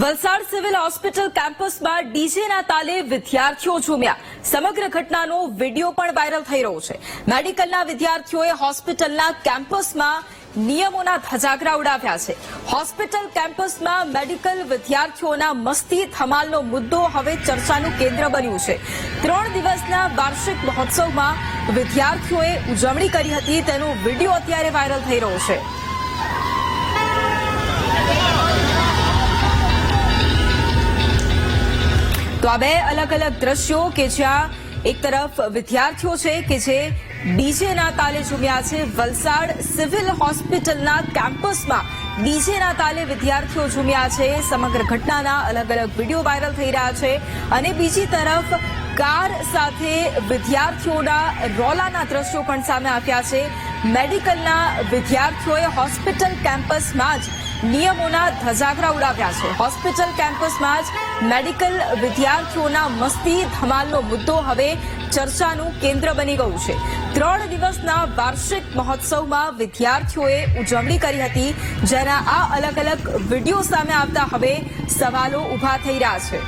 Valsad civil hospital કેમ્પસમાં ડીજેના તાલે વિદ્યાર્થીઓ ઝૂમ્યા. સમગ્ર ઘટનાનો વીડિયો પણ વાયરલ થઈ રહ્યો છે. મેડિકલના વિદ્યાર્થીઓએ હોસ્પિટલના કેમ્પસમાં નિયમોના ધજાગરા ઉડાવ્યા છે. હોસ્પિટલ કેમ્પસમાં મેડિકલ વિદ્યાર્થીઓના મસ્તી ધમાલનો મુદ્દો હવે ચર્ચાનું કેન્દ્ર બન્યું છે. ત્રણ દિવસના વાર્ષિક મહોત્સવમાં વિદ્યાર્થીઓએ ઉજવણી કરી હતી, તેનો વીડિયો અત્યારે વાયરલ થઈ રહ્યો છે. તો આ બે અલગ અલગ દ્રશ્યો કે જ્યાં એક તરફ વિદ્યાર્થીઓ છે કે જે ડીજેના તાલે ઝૂમ્યા છે. વલસાડ સિવિલ હોસ્પિટલના કેમ્પસમાં ડીજેના તાલે વિદ્યાર્થીઓ ઝૂમ્યા છે. સમગ્ર ઘટનાના અલગ અલગ વીડિયો વાયરલ થઈ રહ્યા છે. અને બીજી તરફ કાર સાથે વિદ્યાર્થીઓના રોલાના દ્રશ્યો પણ સામે આવ્યા છે. મેડિકલના વિદ્યાર્થીઓએ હોસ્પિટલ કેમ્પસમાં જ નિયમોના ધજાગરા ઉડાવ્યા છે. હોસ્પિટલ કેમ્પસમાં જ મેડિકલ વિદ્યાર્થીઓના મસ્તી ધમાલનો મુદ્દો હવે ચર્ચાનું કેન્દ્ર બની ગયું છે. ત્રણ દિવસના વાર્ષિક મહોત્સવમાં વિદ્યાર્થીઓએ ઉજવણી કરી હતી, જેના આ અલગ અલગ વીડિયો સામે આવતા હવે સવાલો ઊભા થઈ રહ્યા છે.